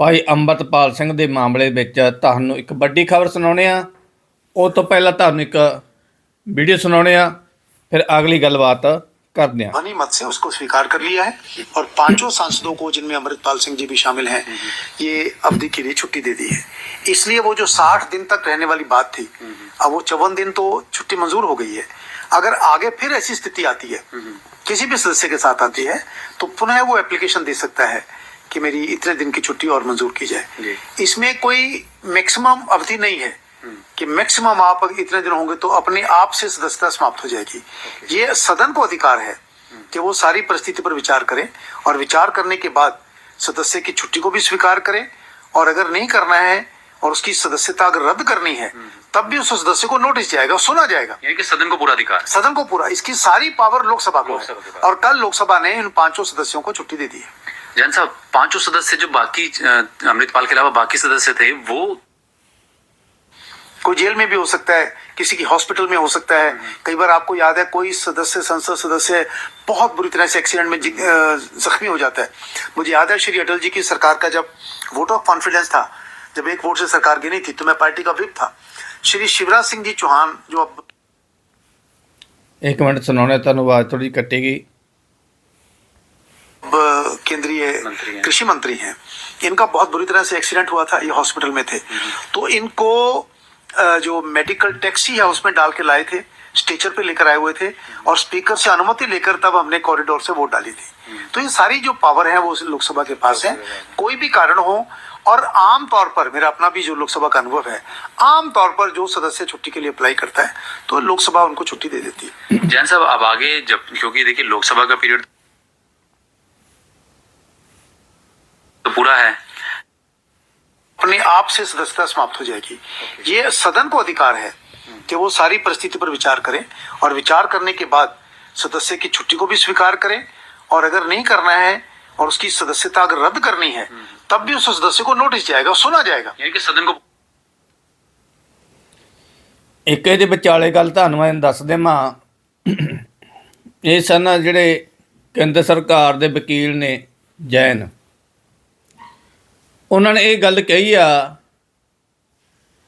ਭਾਈ ਅੰਮ੍ਰਿਤਪਾਲ ਸਿੰਘ ਦੇ ਮਾਮਲੇ ਵਿੱਚ ਤੁਹਾਨੂੰ ਇੱਕ ਵੱਡੀ ਖਬਰ ਸੁਣਾਉਣੇ ਆ ਉਹ ਤੋਂ ਪਹਿਲਾਂ ਤੁਹਾਨੂੰ ਇੱਕ ਵੀਡੀਓ ਸੁਣਾਉਣੇ ਆ ਫਿਰ ਅਗਲੀ ਗੱਲਬਾਤ ਕਰਦੇ ਆ ध्वनि मत से उसको स्वीकार कर लिया है और पांचों सांसदों को जिनमें अमृतपाल सिंह जी भी शामिल हैं ये अवधि के लिए छुट्टी दे दी है इसलिए वो जो साठ दिन तक रहने वाली बात थी अब वो चौवन दिन तो छुट्टी मंजूर हो गई है अगर आगे फिर ऐसी स्थिति आती है किसी भी सदस्य के साथ आती है तो पुनः वो एप्लीकेशन दे सकता है कि मेरी इतने दिन की छुट्टी और मंजूर की जाए। इसमें कोई मैक्सिमम अवधि नहीं है कि मैक्सिमम आप इतने दिन होंगे तो अपने आप से सदस्यता समाप्त हो जाएगी। ये सदन को अधिकार है कि वो सारी परिस्थिति पर विचार करें और विचार करने के बाद सदस्य की छुट्टी को भी स्वीकार करें और अगर नहीं करना है और उसकी सदस्यता अगर रद्द करनी है तब भी उस सदस्य को नोटिस जाएगा सुना जाएगा। यानी कि सदन को पूरा अधिकार सदन को पूरा इसकी सारी पावर लोकसभा को है। और कल लोकसभा ने इन पाँचों सदस्यों को छुट्टी दे दी है। जैन साहब पाँचों सदस्य जो बाकी अमृतपाल के अलावा बाकी सदस्य थे वो कोई जेल में भी हो सकता है किसी की हॉस्पिटल में हो सकता है। कई बार आपको याद है कोई सदस्य संसद सदस्य बहुत बुरी तरह से एक्सीडेंट में जख्मी हो जाता है। मुझे याद है श्री अटल जी की सरकार का जब वोट ऑफ़ कॉन्फिडेंस था जब एक वोट से सरकार गिनी थी तो मैं पार्टी का विप था। श्री शिवराज सिंह जी चौहान जो अब एक मिनट सुनाने धन्यवाद थोड़ी कटेगी। केंद्रीय कृषि मंत्री हैं। इनका बहुत बुरी तरह से एक्सीडेंट हुआ था ये हॉस्पिटल में थे। तो इनको जो मेडिकल टैक्सी है उसमें डाल के लाए थे स्टेचर पे लेकर आए हुए थे और स्पीकर से अनुमति लेकर तब हमने कॉरिडोर से वोट डाली थी। तो ये सारी जो पावर है वो लोकसभा के पास है। कोई भी कारण हो और आम तौर पर मेरा अपना भी जो लोकसभा का अनुभव है आम तौर पर जो सदस्य छुट्टी के लिए अप्लाई करता है तो लोकसभा उनको छुट्टी दे देती है। जैन साहब अब आगे जब क्योंकि देखिए लोकसभा का पीरियड तो पूरा है अपने आप से सदस्यता समाप्त हो जाएगी ये सदन को अधिकार है कि वो सारी परिस्थिति पर विचार करें और विचार करने के बाद सदस्य की छुट्टी को भी स्वीकार करें और अगर नहीं करना है और उसकी सदस्यता अगर रद्द करनी है तब भी उस सदस्य को नोटिस जाएगा सुना जाएगा यानी कि सदन को ਇੱਕ ਇਹਦੇ ਵਿਚਾਲੇ ਗੱਲ ਤੁਹਾਨੂੰ ਮੈਂ ਦੱਸ ਦੇਵਾਂ ਇਹ ਸਨ ਜਿਹੜੇ ਕੇਂਦਰ ਸਰਕਾਰ ਦੇ ਵਕੀਲ ਨੇ ਜੈਨ ਉਹਨਾਂ ਨੇ ਇਹ ਗੱਲ ਕਹੀ ਆ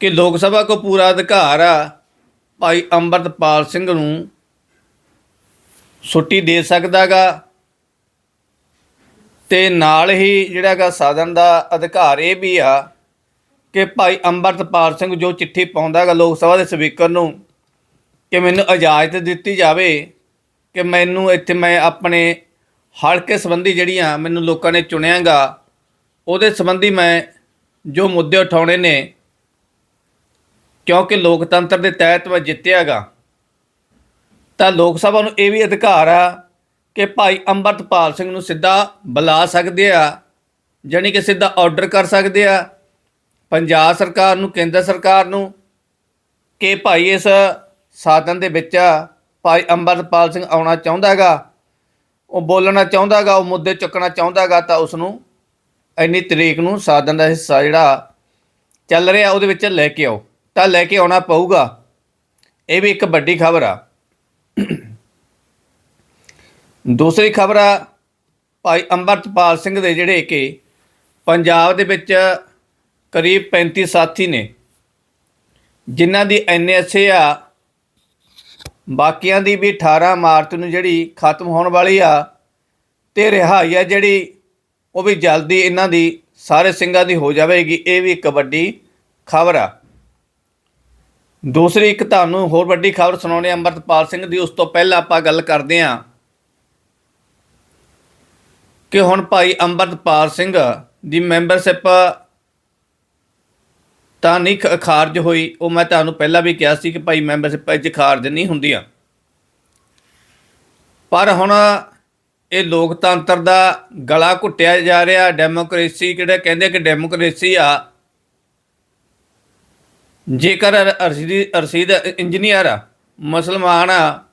ਕਿ ਲੋਕ ਸਭਾ ਕੋ ਪੂਰਾ ਅਧਿਕਾਰ ਆ, ਭਾਈ ਅੰਮ੍ਰਿਤਪਾਲ ਸਿੰਘ ਨੂੰ ਛੁੱਟੀ ਦੇ ਸਕਦਾਗਾ ਤੇ ਨਾਲ ਹੀ ਜਿਹੜਾਗਾ ਸਾਧਨ ਦਾ ਅਧਿਕਾਰ ਇਹ ਵੀ ਆ ਕਿ ਭਾਈ ਅੰਮ੍ਰਿਤਪਾਲ ਸਿੰਘ ਜੋ ਚਿੱਠੀ ਪਾਉਂਦਾਗਾ ਲੋਕ ਸਭਾ ਦੇ ਸਪੀਕਰ ਨੂੰ ਕਿ ਮੈਨੂੰ ਇਜਾਜ਼ਤ ਦਿੱਤੀ ਜਾਵੇ, ਕਿ ਮੈਨੂੰ ਇੱਥੇ ਮੈਂ ਆਪਣੇ ਹਲਕੇ ਸੰਬੰਧੀ ਜਿਹੜੀਆਂ ਮੈਨੂੰ ਲੋਕਾਂ ਨੇ ਚੁਣਿਆਗਾ ਉਹਦੇ ਸੰਬੰਧੀ ਮੈਂ ਜੋ ਮੁੱਦੇ ਉਠਾਉਣੇ ਨੇ, ਕਿਉਂਕਿ ਲੋਕਤੰਤਰ ਦੇ ਤਹਿਤ ਮੈਂ ਜਿੱਤਿਆਗਾ, ਤਾਂ ਲੋਕ ਸਭਾ ਨੂੰ ਇਹ ਵੀ ਅਧਿਕਾਰ ਆ ਕਿ ਭਾਈ ਅੰਮ੍ਰਿਤਪਾਲ ਸਿੰਘ ਨੂੰ ਸਿੱਧਾ ਬੁਲਾ ਸਕਦੇ ਆ, ਜਾਣੀ ਕਿ ਸਿੱਧਾ ਆਰਡਰ ਕਰ ਸਕਦੇ ਆ, ਪੰਜਾਬ ਸਰਕਾਰ ਨੂੰ, ਕੇਂਦਰ ਸਰਕਾਰ ਨੂੰ, ਕਿ ਭਾਈ ਇਸ ਸਾਧਨ ਦੇ ਵਿੱਚ ਭਾਈ ਅੰਮ੍ਰਿਤਪਾਲ ਸਿੰਘ ਆਉਣਾ ਚਾਹੁੰਦਾ ਚਾਹੁੰਦਾਗਾ ਉਹ ਬੋਲਣਾ ਚਾਹੁੰਦਾ ਚਾਹੁੰਦਾਗਾ ਉਹ ਮੁੱਦੇ ਚੁੱਕਣਾ ਚਾਹੁੰਦਾ ਚਾਹੁੰਦਾਗਾ ਤਾਂ ਉਸ ਨੂੰ ਇੰਨੀ ਤਰੀਕ ਨੂੰ ਸਾਧਨ ਦਾ ਹਿੱਸਾ ਜਿਹੜਾ ਚੱਲ ਰਿਹਾ ਉਹਦੇ ਵਿੱਚ ਲੈ ਕੇ ਆਓ। ਤਾਂ ਲੈ ਕੇ ਆਉਣਾ ਪਊਗਾ। ਇਹ ਵੀ ਇੱਕ ਵੱਡੀ ਖਬਰ ਆ। ਦੂਸਰੀ ਖਬਰ ਆ, ਭਾਈ ਅੰਮ੍ਰਿਤਪਾਲ ਸਿੰਘ ਦੇ ਜਿਹੜੇ ਕਿ ਪੰਜਾਬ ਦੇ ਵਿੱਚ ਕਰੀਬ 35 ਸਾਥੀ ਨੇ, ਜਿਨ੍ਹਾਂ ਦੀ ਐਨਐਸਏ ਆ, ਬਾਕੀਆਂ ਦੀ ਵੀ 18 ਮਾਰਚ ਨੂੰ ਜਿਹੜੀ ਖਤਮ ਹੋਣ ਵਾਲੀ ਆ, ਤੇ ਰਿਹਾਈ ਆ ਜਿਹੜੀ ਉਹ ਵੀ ਜਲਦੀ ਇਹਨਾਂ ਦੀ, ਸਾਰੇ ਸਿੰਘਾਂ ਦੀ ਹੋ ਜਾਵੇਗੀ, ਇਹ ਵੀ ਇੱਕ ਵੱਡੀ ਖਬਰ ਆ। ਦੂਸਰੀ ਇੱਕ ਤੁਹਾਨੂੰ ਹੋਰ ਵੱਡੀ ਖਬਰ ਸੁਣਾਉਣੀ ਆ ਅੰਮ੍ਰਿਤਪਾਲ ਸਿੰਘ ਦੀ। ਉਸ ਤੋਂ ਪਹਿਲਾਂ ਆਪਾਂ ਗੱਲ ਕਰਦੇ ਹਾਂ ਕਿ ਹੁਣ ਭਾਈ ਅੰਮ੍ਰਿਤਪਾਲ ਸਿੰਘ ਦੀ ਮੈਂਬਰਸ਼ਿਪ ਤਾਂ ਨਹੀਂ ਖ- ਖਾਰਜ ਹੋਈ। ਉਹ ਮੈਂ ਤੁਹਾਨੂੰ ਪਹਿਲਾਂ ਵੀ ਕਿਹਾ ਸੀ ਕਿ ਭਾਈ ਮੈਂਬਰਸ਼ਿਪ ਵਿੱਚ ਖਾਰਜ ਨਹੀਂ ਹੁੰਦੀਆਂ। ਪਰ ਹੁਣ ਇਹ ਲੋਕਤੰਤਰ ਦਾ ਗਲਾ ਘੁੱਟਿਆ ਜਾ ਰਿਹਾ, ਡੈਮੋਕ੍ਰੇਸੀ ਕਿਹੜਾ ਕਹਿੰਦੇ ਕਿ ਡੈਮੋਕ੍ਰੇਸੀ ਆ? ਜੇਕਰ ਅਰ- ਅਰਸ਼ੀਦ ਇੰਜੀਨੀਅਰ ਮੁਸਲਮਾਨ ਆ,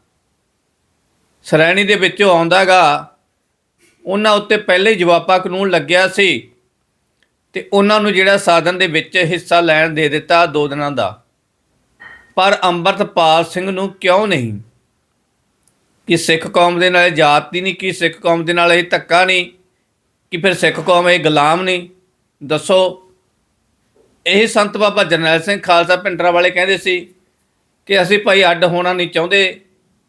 ਸ਼੍ਰੇਣੀ ਦੇ ਵਿੱਚੋਂ ਆਉਂਦਾਗਾ, ਉਹਨਾਂ ਉੱਤੇ ਪਹਿਲੇ ਹੀ ਜਵਾਬਾ ਕਾਨੂੰਨ ਲੱਗਿਆ ਸੀ ਤੇ ਉਹਨਾਂ ਨੂੰ ਜਿਹੜਾ ਸਾਧਨ ਦੇ ਵਿੱਚ ਹਿੱਸਾ ਲੈਣ ਦੇ ਦਿੱਤਾ ਦੋ ਦਿਨਾਂ ਦਾ। ਪਰ ਅੰਮ੍ਰਿਤਪਾਲ ਸਿੰਘ ਨੂੰ ਕਿਉਂ ਨਹੀਂ? ਕਿ ਸਿੱਖ ਕੌਮ ਦੇ ਨਾਲ ਇਹ ਜਾਤ ਦੀ ਨਹੀਂ, ਕਿ ਸਿੱਖ ਕੌਮ ਦੇ ਨਾਲ ਇਹ ਧੱਕਾ ਨਹੀਂ, ਕਿ ਫਿਰ ਸਿੱਖ ਕੌਮ ਇਹ ਗੁਲਾਮ ਨਹੀਂ? ਦੱਸੋ। ਇਹ ਸੰਤ ਬਾਬਾ ਜਰਨੈਲ ਸਿੰਘ ਖਾਲਸਾ ਪਿੰਡਰਾ ਵਾਲੇ ਕਹਿੰਦੇ ਸੀ ਕਿ ਅਸੀਂ ਭਾਈ ਅੱਡ ਹੋਣਾ ਨਹੀਂ ਚਾਹੁੰਦੇ।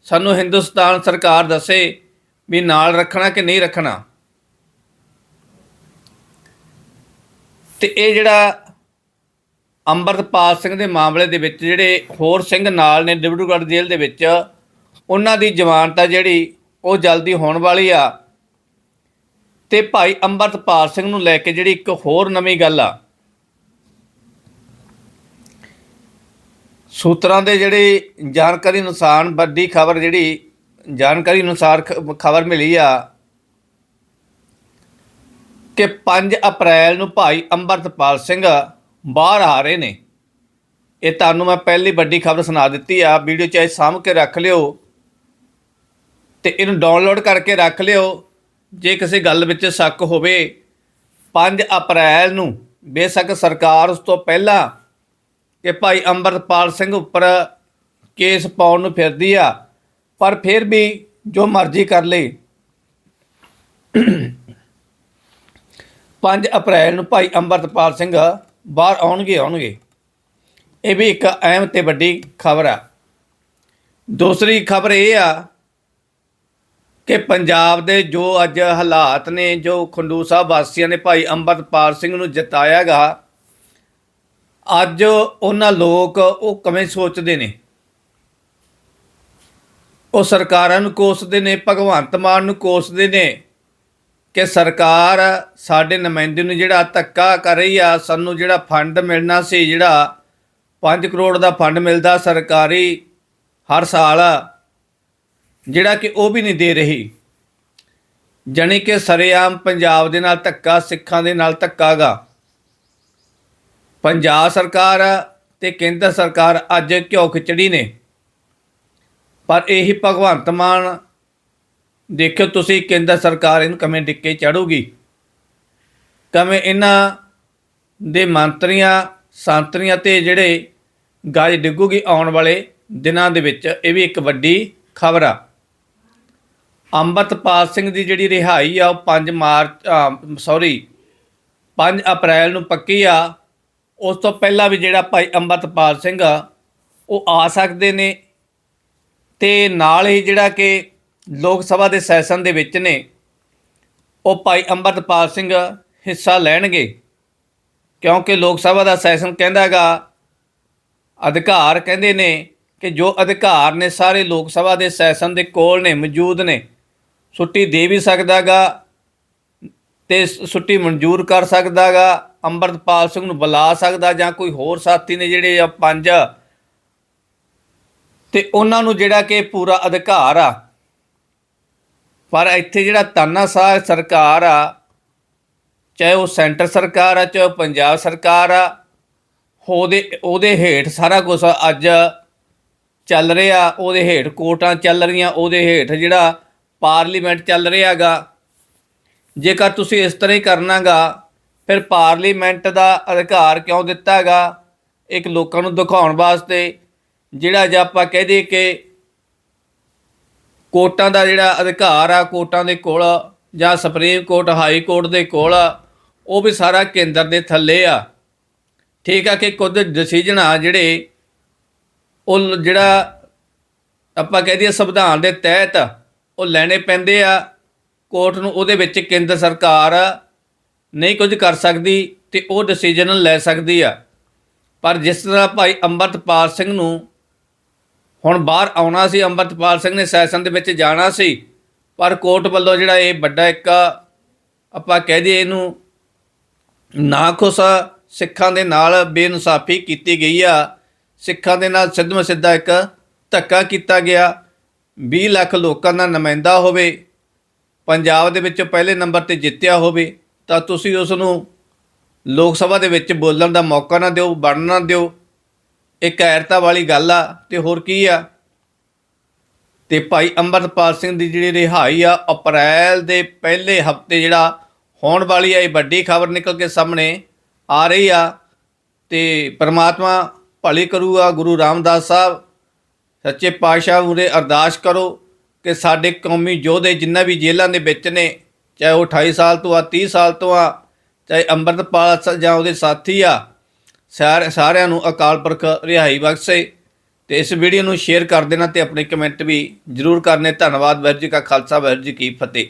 ਸਾਨੂੰ ਹਿੰਦੁਸਤਾਨ ਸਰਕਾਰ ਦੱਸੇ ਵੀ ਨਾਲ ਰੱਖਣਾ ਕਿ ਨਹੀਂ ਰੱਖਣਾ। ਤੇ ਇਹ ਜਿਹੜਾ ਅੰਮ੍ਰਿਤਪਾਲ ਸਿੰਘ ਦੇ ਮਾਮਲੇ ਦੇ ਵਿੱਚ ਜਿਹੜੇ ਹੋਰ ਸਿੰਘ ਨਾਲ ਨੇ, ਡਿਬਰੂਗੜ੍ਹ ਜੇਲ੍ਹ ਦੇ ਵਿੱਚ ਉਹਨਾਂ ਦੀ ਜ਼ਮਾਨਤ ਆ ਜਿਹੜੀ ਉਹ ਜਲਦੀ ਹੋਣ ਵਾਲੀ ਆ। ਤੇ ਭਾਈ ਅੰਮ੍ਰਿਤਪਾਲ ਸਿੰਘ ਨੂੰ ਲੈ ਕੇ ਜਿਹੜੀ ਇੱਕ ਹੋਰ ਨਵੀਂ ਗੱਲ ਆ। ਸੂਤਰਾਂ ਦੇ ਜਿਹੜੇ ਜਾਣਕਾਰੀ ਅਨੁਸਾਰ ਵੱਡੀ ਖਬਰ ਜਿਹੜੀ ਜਾਣਕਾਰੀ ਅਨੁਸਾਰ ਖਬਰ ਮਿਲੀ ਆ ਕਿ 5 ਅਪ੍ਰੈਲ ਨੂੰ ਭਾਈ ਅੰਮ੍ਰਿਤਪਾਲ ਸਿੰਘ ਬਾਹਰ ਆ ਰਹੇ ਨੇ। ਇਹ ਤੁਹਾਨੂੰ ਮੈਂ ਪਹਿਲੀ ਵੱਡੀ ਖਬਰ ਸੁਣਾ ਦਿੱਤੀ ਆ। ਵੀਡੀਓ ਚਾਹੇ ਸਾਂਭ ਕੇ ਰੱਖ ਲਿਓ। ਤੇ ਇਹਨੂੰ ਡਾਊਨਲੋਡ ਕਰਕੇ ਰੱਖ ਲਿਓ। ਜੇ ਕਿਸੇ ਗੱਲ ਵਿੱਚ ਸ਼ੱਕ ਹੋਵੇ 5 ਅਪ੍ਰੈਲ ਨੂੰ ਬੇਸ਼ੱਕ ਸਰਕਾਰ ਉਸ ਤੋਂ ਪਹਿਲਾਂ ਕਿ ਭਾਈ ਅੰਮ੍ਰਿਤਪਾਲ ਸਿੰਘ ਉੱਪਰ ਕੇਸ ਪਾਉਣ ਨੂੰ ਫਿਰਦੀ ਆ, ਪਰ ਫਿਰ ਵੀ ਜੋ ਮਰਜ਼ੀ ਕਰ ਲੇ। 5 ਅਪ੍ਰੈਲ ਨੂੰ ਭਾਈ ਅੰਮ੍ਰਿਤਪਾਲ ਸਿੰਘ ਬਾਹਰ ਆਉਣਗੇ ਆਉਣਗੇ। ਇਹ ਵੀ ਇੱਕ ਅਹਿਮ ਤੇ ਵੱਡੀ ਖਬਰ ਆ। ਦੂਸਰੀ ਖਬਰ ਇਹ ਆ ਕਿ ਪੰਜਾਬ ਦੇ ਜੋ ਅੱਜ ਹਾਲਾਤ ਨੇ, ਜੋ ਖੰਡੂ ਸਾਹਿਬ ਵਾਸੀਆਂ ਨੇ ਭਾਈ ਅੰਮ੍ਰਿਤਪਾਲ ਸਿੰਘ ਨੂੰ ਜਿਤਾਇਆਗਾ, ਅੱਜ ਉਹਨਾਂ ਲੋਕ ਉਹ ਕਿਵੇਂ ਸੋਚਦੇ ਨੇ? ਉਹ ਸਰਕਾਰਾਂ ਨੂੰ ਕੋਸਦੇ ਨੇ, ਭਗਵੰਤ ਮਾਨ ਨੂੰ ਕੋਸਦੇ ਨੇ ਕਿ ਸਰਕਾਰ ਸਾਡੇ ਨੁਮਾਇੰਦੇ ਨੂੰ ਜਿਹੜਾ ਧੱਕਾ ਕਰ ਰਹੀ ਆ, ਸਾਨੂੰ ਜਿਹੜਾ ਫੰਡ ਮਿਲਣਾ ਸੀ, ਜਿਹੜਾ 5 ਕਰੋੜ ਦਾ ਫੰਡ ਮਿਲਦਾ ਸਰਕਾਰੀ ਹਰ ਸਾਲ ਜਿਹੜਾ ਕਿ ਉਹ ਵੀ ਨਹੀਂ ਦੇ ਰਹੀ। ਜਾਣੀ ਕਿ ਸਰੇਆਮ ਪੰਜਾਬ ਦੇ ਨਾਲ ਧੱਕਾ, ਸਿੱਖਾਂ ਦੇ ਨਾਲ ਧੱਕਾਗਾ ਪੰਜਾਬ ਸਰਕਾਰ ਤੇ ਕੇਂਦਰ ਸਰਕਾਰ ਅੱਜ ਘਿਓ ਖਿਚੜੀ ਨੇ। ਪਰ ਇਹੀ ਭਗਵੰਤ ਮਾਨ, ਦੇਖਿਓ ਤੁਸੀਂ ਕੇਂਦਰ ਸਰਕਾਰ ਇਹਨੂੰ ਕਿਵੇਂ ਡਿੱਕੇ ਚੜੂਗੀ। ਕਿਵੇਂ ਇਹਨਾਂ ਦੇ ਮੰਤਰੀਆਂ, ਸੰਤਰੀਆਂ ਤੇ ਜਿਹੜੇ ਗੱਜ ਡਿੱਗੂਗੀ ਆਉਣ ਵਾਲੇ ਦਿਨਾਂ ਦੇ ਵਿੱਚ, ਇਹ ਵੀ ਇੱਕ ਵੱਡੀ ਖਬਰ ਆ। ਅੰਮ੍ਰਿਤਪਾਲ ਸਿੰਘ ਦੀ ਜਿਹੜੀ ਰਿਹਾਈ ਆ ਉਹ 5 ਮਾਰਚ ਸੌਰੀ 5 ਅਪ੍ਰੈਲ ਨੂੰ ਪੱਕੀ ਆ। ਉਸ ਤੋਂ ਪਹਿਲਾਂ ਵੀ ਜਿਹੜਾ ਭਾਈ ਅੰਮ੍ਰਿਤਪਾਲ ਸਿੰਘ ਆ, ਉਹ ਆ ਸਕਦੇ ਨੇ ਤੇ ਨਾਲ ਹੀ ਜਿਹੜਾ ਕਿ ਲੋਕ ਸਭਾ ਦੇ ਸੈਸ਼ਨ ਦੇ ਵਿੱਚ ਨੇ, ਉਹ ਭਾਈ ਅੰਮ੍ਰਿਤਪਾਲ ਸਿੰਘ ਹਿੱਸਾ ਲੈਣਗੇ। ਕਿਉਂਕਿ ਲੋਕ ਸਭਾ ਦਾ ਸੈਸ਼ਨ ਕਹਿੰਦਾਗਾ ਅਧਿਕਾਰ ਕਹਿੰਦੇ ਨੇ ਕਿ ਜੋ ਅਧਿਕਾਰ ਨੇ ਸਾਰੇ ਲੋਕ ਸਭਾ ਦੇ ਸੈਸ਼ਨ ਦੇ ਕੋਲ ਨੇ, ਮੌਜੂਦ ਨੇ। ਛੁੱਟੀ ਦੇ ਵੀ ਸਕਦਾਗਾ ਤੇ ਸ- ਛੁੱਟੀ ਮਨਜ਼ੂਰ ਕਰ ਸਕਦਾਗਾ, ਅੰਮ੍ਰਿਤਪਾਲ ਸਿੰਘ ਨੂੰ ਬੁਲਾ ਸਕਦਾ ਜਾਂ ਕੋਈ ਹੋਰ ਸਾਥੀ ਨੇ ਜਿਹੜੇ ਆ ਪੰਜ। ਤੇ ਉਹਨਾਂ ਨੂੰ ਜਿਹੜਾ ਕਿ ਪੂਰਾ ਅਧਿਕਾਰ ਆ। ਪਰ ਇੱਥੇ ਜਿਹੜਾ ਤਾਨਾਸ਼ਾਹ ਸਰਕਾਰ ਆ, ਚਾਹੇ ਉਹ ਸੈਂਟਰ ਸਰਕਾਰ ਆ, ਚਾਹੇ ਉਹ ਪੰਜਾਬ ਸਰਕਾਰ ਆ, ਉਹਦੇ ਉਹਦੇ ਹੇਠ ਸਾਰਾ ਕੁਝ ਅੱਜ ਚੱਲ ਰਿਹਾ, ਉਹਦੇ ਹੇਠ ਕੋਰਟਾਂ ਚੱਲ ਰਹੀਆਂ, ਉਹਦੇ ਹੇਠ ਜਿਹੜਾ ਪਾਰਲੀਮੈਂਟ ਚੱਲ ਰਿਹਾਗਾ। ਜੇਕਰ ਤੁਸੀਂ ਇਸ ਤਰ੍ਹਾਂ ਹੀ ਕਰਨਾਗਾ, ਫਿਰ ਪਾਰਲੀਮੈਂਟ ਦਾ ਅਧਿਕਾਰ ਕਿਉਂ ਦਿੱਤਾਗਾ? ਇੱਕ ਲੋਕਾਂ ਨੂੰ ਦਿਖਾਉਣ ਵਾਸਤੇ, ਜਿਹੜਾ ਜੇ ਆਪਾਂ ਕਹਿ ਦਈਏ ਕਿ ਕੋਰਟਾਂ ਦਾ ਜਿਹੜਾ ਅਧਿਕਾਰ ਆ, ਕੋਰਟਾਂ ਦੇ ਕੋਲ, ਜਾਂ ਸੁਪਰੀਮ ਕੋਰਟ, ਹਾਈ ਕੋਰਟ ਦੇ ਕੋਲ, ਉਹ ਵੀ ਸਾਰਾ ਕੇਂਦਰ ਦੇ ਥੱਲੇ ਆ। ਠੀਕ ਆ ਕਿ ਕੁਝ ਡਿਸੀਜਨ ਆ ਜਿਹੜੇ ਉਹ ਜਿਹੜਾ ਆਪਾਂ ਕਹਿ ਦਈਏ ਸੰਵਿਧਾਨ ਦੇ ਤਹਿਤ ਉਹ ਲੈਣੇ ਪੈਂਦੇ ਆ, ਕੋਰਟ ਨੂੰ ਉਹਦੇ ਵਿੱਚ ਕੇਂਦਰ ਸਰਕਾਰ ਨਹੀਂ ਕੁਝ ਕਰ ਸਕਦੀ ਤੇ ਉਹ ਡਿਸੀਜਨ ਲੈ ਸਕਦੀ ਆ। ਪਰ ਜਿਸ ਤਰ੍ਹਾਂ ਭਾਈ ਅੰਮ੍ਰਿਤਪਾਲ ਸਿੰਘ ਨੂੰ ਹੁਣ ਬਾਹਰ ਆਉਣਾ ਸੀ, ਅੰਮ੍ਰਿਤਪਾਲ ਸਿੰਘ ਨੇ ਸੈਸ਼ਨ ਦੇ ਵਿੱਚ ਜਾਣਾ ਸੀ, ਪਰ ਕੋਰਟ ਵੱਲੋਂ ਜਿਹੜਾ ਇਹ ਵੱਡਾ ਇੱਕ ਆਪਾਂ ਕਹਿ ਦਈਏ ਇਹਨੂੰ ਨਾ ਨਾਖੁਸ਼ ਸਿੱਖਾਂ ਦੇ ਨਾਲ ਬੇਇਨਸਾਫੀ ਕੀਤੀ ਗਈ ਆ। ਸਿੱਖਾਂ ਦੇ ਨਾਲ ਸਿੱਧਮ ਸਿੱਧਾ ਇੱਕ ਧੱਕਾ ਕੀਤਾ ਗਿਆ। 20 ਲੱਖ ਲੋਕਾਂ ਦਾ ਨੁਮਾਇੰਦਾ ਹੋਵੇ, ਪੰਜਾਬ ਦੇ ਵਿੱਚ ਪਹਿਲੇ ਨੰਬਰ ਤੇ ਜਿੱਤਿਆ ਹੋਵੇ, ਤਾਂ ਤੁਸੀਂ ਉਸ ਨੂੰ ਲੋਕ ਸਭਾ ਦੇ ਵਿੱਚ ਬੋਲਣ ਦਾ ਮੌਕਾ ਨਾ ਦਿਓ, ਬਣਨ ਨਾ ਦਿਓ। ਇਹ ਕਾਇਰਤਾ ਵਾਲੀ ਗੱਲ ਆ, ਤੇ ਹੋਰ ਕੀ ਆ? ਤੇ ਭਾਈ ਅੰਮ੍ਰਿਤਪਾਲ ਸਿੰਘ ਦੀ ਜਿਹੜੀ ਰਿਹਾਈ ਆ, ਅਪ੍ਰੈਲ ਦੇ ਪਹਿਲੇ ਹਫ਼ਤੇ ਜਿਹੜਾ ਹੋਣ ਵਾਲੀ ਆ, ਇਹ ਵੱਡੀ ਖਬਰ ਨਿਕਲ ਕੇ ਸਾਹਮਣੇ ਆ ਰਹੀ ਆ। ਤੇ ਪ੍ਰਮਾਤਮਾ ਭਲੀ ਕਰੂਗਾ, ਗੁਰੂ ਰਾਮਦਾਸ ਸਾਹਿਬ ਸੱਚੇ ਪਾਤਸ਼ਾਹ ਉਰੇ ਅਰਦਾਸ ਕਰੋ ਕਿ ਸਾਡੇ ਕੌਮੀ ਯੋਧੇ ਜਿੰਨਾ ਵੀ ਜੇਲ੍ਹਾਂ ਦੇ ਵਿੱਚ ਨੇ, ਚਾਹੇ ਉਹ 28 ਸਾਲ ਤੋਂ ਆ 30 ਸਾਲ ਤੋਂ ਆ, ਚਾਹੇ ਅੰਮ੍ਰਿਤਪਾਲ ਸ- ਜਾਂ ਉਹਦੇ ਸਾਥੀ ਆ, ਸਾਰ- ਸਾਰਿਆਂ ਨੂੰ ਅਕਾਲ ਪੁਰਖ ਰਿਹਾਈ ਬਖਸ਼ੇ ਤੇ ਇਸ ਵੀਡੀਓ ਨੂੰ ਸ਼ੇਅਰ ਕਰ ਦੇਣਾ ਤੇ ਆਪਣੇ ਕਮੈਂਟ ਵੀ ਜਰੂਰ ਕਰਨੇ। ਧੰਨਵਾਦ, ਵਾਹਿਗੁਰੂ ਜੀ ਕਾ ਖਾਲਸਾ, ਵਾਹਿਗੁਰੂ ਜੀ ਕੀ ਫਤਿਹ।